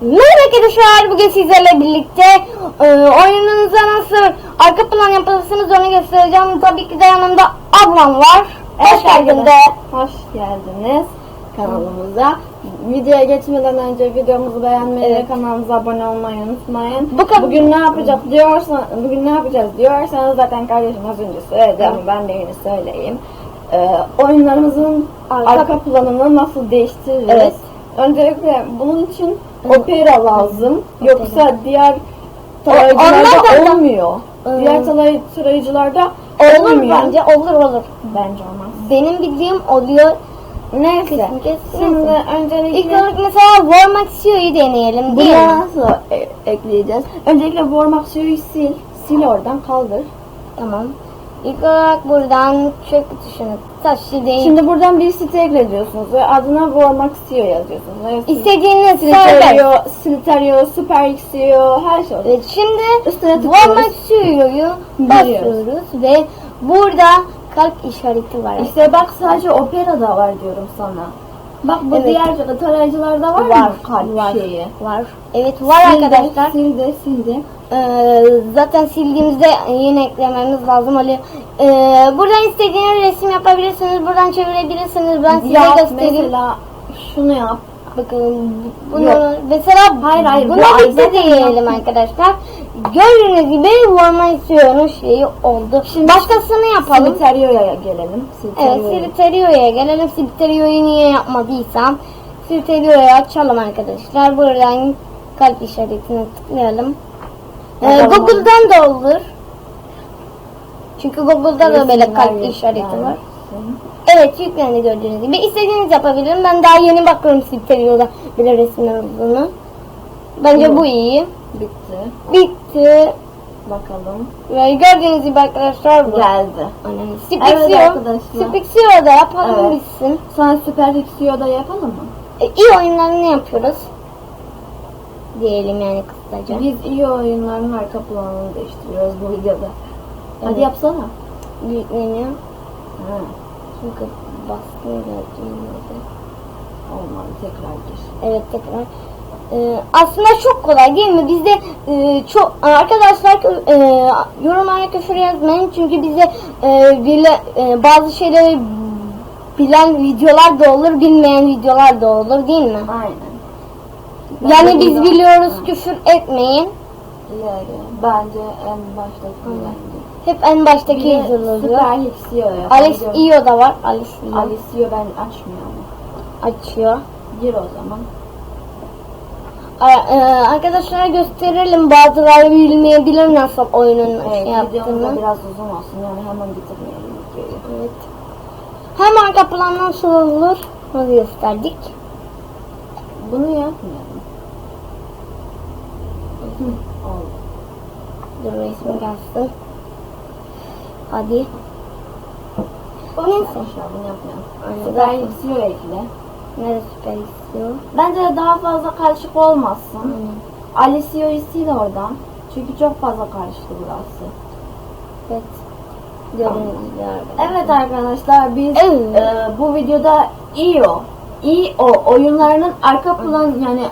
Merhaba arkadaşlar bugün sizlerle birlikte e, oyununuza nasıl arka plan yapılısınız onu göstereceğim. Tabii ki de yanımda ablam var. Hoş geldin de. Hoş geldiniz kanalımıza. Videoya geçmeden önce videomuzu beğenmeyi Evet. ve kanalımıza abone olmayı unutmayın. Bu bugün ne yapacağız diyorsan bugün ne yapacağız diyorsanız zaten kardeşim az önce söyledi ama ben de yine söyleyeyim. Ee, oyunlarımızın Arka- arka, planını nasıl değiştiririz? Evet. Öncelikle bunun için opera lazım. Yoksa diğer onlar tarayıcılarda olmuyor. Ee, diğer taray- tarayıcılarda Olur olmuyor. bence olur olur. Bence olmaz. Benim bildiğim oluyor. Neyse. Şimdi öncelikle İlk olarak mesela Warmax Xio'yu deneyelim değil bunu mi? nasıl e- ekleyeceğiz? Öncelikle warm suyu sil. Sil oradan kaldır. Tamam. İlk olarak buradan çök tuşunu taşı değil. Şimdi buradan bir site eklediyorsunuz ve adına warm suyu yazıyorsunuz. Evet, İstediğiniz Sliterio, serbest. Sliterio, Super Xio, her şey. Evet, şimdi Üstüne Warmax tıklıyoruz. Xio'yu basıyoruz ve burada kalp işareti var. İşte bak sadece operada var diyorum sana. Bak bu Evet. diğer tarayıcılarda var, Var, mı kalp var. şeyi? Var. Evet var Sildi, arkadaşlar. Sildi, sildi. Ee, zaten sildiğimizde yine eklememiz lazım oluyor. Ee, buradan istediğiniz resim yapabilirsiniz. Buradan çevirebilirsiniz. Ben size Yap göstereyim. mesela şunu yap. Bakın bunu Yok. mesela Hayır, hayır, bu buna bitti zaten diyelim arkadaşlar. Gördüğünüz gibi Warmaxio'nun şeyi oldu. Başkasını yapalım. Siliterio'ya gelelim. Evet, Siliterio'ya. Siliterio'ya gelelim. Siliterio'yu niye yapmadıysam Siliterio'yu açalım arkadaşlar. Buradan kalp işaretine tıklayalım. Ee. Google'dan da olur. Çünkü Google'da da böyle kalp işareti var. Evet yüklendi gördüğünüz gibi. İstediğiniz yapabilirim. Ben daha yeni bakıyorum Siliterio'da bile resimler olduğunu. Bence bu iyi. Bitti. Bitti. Bakalım. Ve gördüğünüz gibi arkadaşlar bu. Geldi. Anam, Evet arkadaşlar. Da yapalım Evet. bitsin. Sonra Super Xio'da yapalım mı? E, iyi oyunlarını yapıyoruz. Diyelim yani kısaca. Biz iyi oyunların arka planını değiştiriyoruz bu videoda. Hadi Evet. yapsana. Yükleniyor. Ha, Çünkü baskın geldiğinde. olmadı tekrar gir. Evet tekrar. Ee, aslında çok kolay değil mi? Bizde e, çok arkadaşlar e, yorumlara küfür yazmayın çünkü bize e, bile, e, bazı şeyleri bilen videolar da olur, bilmeyen videolar da olur değil mi? Aynen. Yani biz biliyoruz Ha, küfür etmeyin. ileri. Bence en baştaki. Hep en baştaki Bir de yazılıyor. Super Xio yapalım. Alex Io da var. Alex Io Alex Io ben açmıyorum. açıyor. Gir o zaman. Aa, e, arkadaşlara gösterelim. Bazıları bilmeyebilir nasıl oyunun Evet, şey yaptığını. biraz uzun olsun yani hemen bitirmeyelim videoyu. Evet. Hem arka plan nasıl olur onu gösterdik. Bunu yapmayalım. Hı. Dur resmi gelsin. Hadi. Neyse. bunu yapmayalım. Aynen. Super Xio ekle. Nerede süper istiyor? Bence de daha fazla karışık olmasın. Alessio'yu sil oradan. Çünkü çok fazla karıştı burası. Evet. Evet arkadaşlar biz Evet. e, bu videoda IO, IO oyunlarının arka plan yani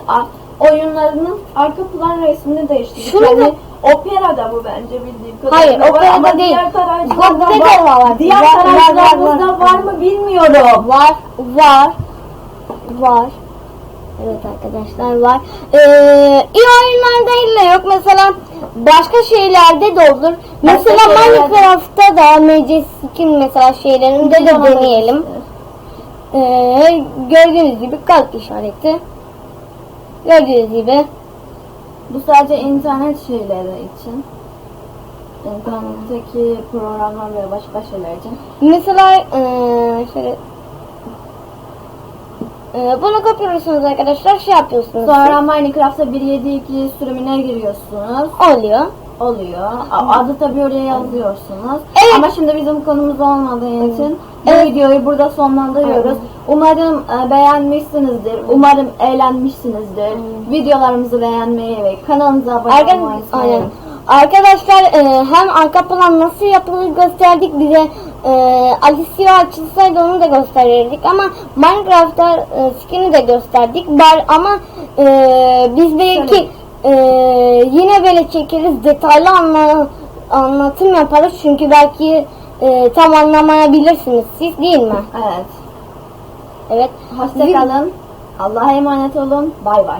oyunlarının arka plan resmini değiştirdik. Şunu yani da- Opera'da bu bence bildiğim Hayır, kadarıyla var Opera'da ama değil. Diğer tarayıcılarda var. var. Diğer Var, tarayıcılarımızda var, var, var. mı bilmiyorum. Var, var, var. Evet arkadaşlar var. Ee, iyi oyunlarda illa yok. Mesela başka şeylerde de olur. Mesela Minecraft'ta da Skin mesela şeylerinde de deneyelim. Ee, gördüğünüz gibi kalp işareti. Gördüğünüz gibi. Bu sadece internet şeyleri için. İnternetteki programlar ve başka şeyler için. Mesela ee, şöyle ee, bunu kapıyorsunuz arkadaşlar. Şey yapıyorsunuz. Sonra Minecraft'ta 1.7.2 sürümüne giriyorsunuz. oluyor. Oluyor. Adı tabii oraya yazıyorsunuz. Evet. Ama şimdi bizim konumuz olmadığı için bu Evet. videoyu burada sonlandırıyoruz. Umarım e, beğenmişsinizdir. Umarım eğlenmişsinizdir. Videolarımızı beğenmeyi ve kanalımıza abone Arka- olmayı aynen. Arkadaşlar e, hem arka plan nasıl yapılır gösterdik bize e, Alicia açılsaydı onu da gösterirdik ama Minecraft'ta e, skin'i de gösterdik. Bar, ama e, biz belki e, yine böyle çekeriz detaylı anla, anlatım yaparız çünkü belki e, tam anlamayabilirsiniz siz değil mi? Evet. Evet. Hoşçakalın. Allah'a emanet olun. Bay bay.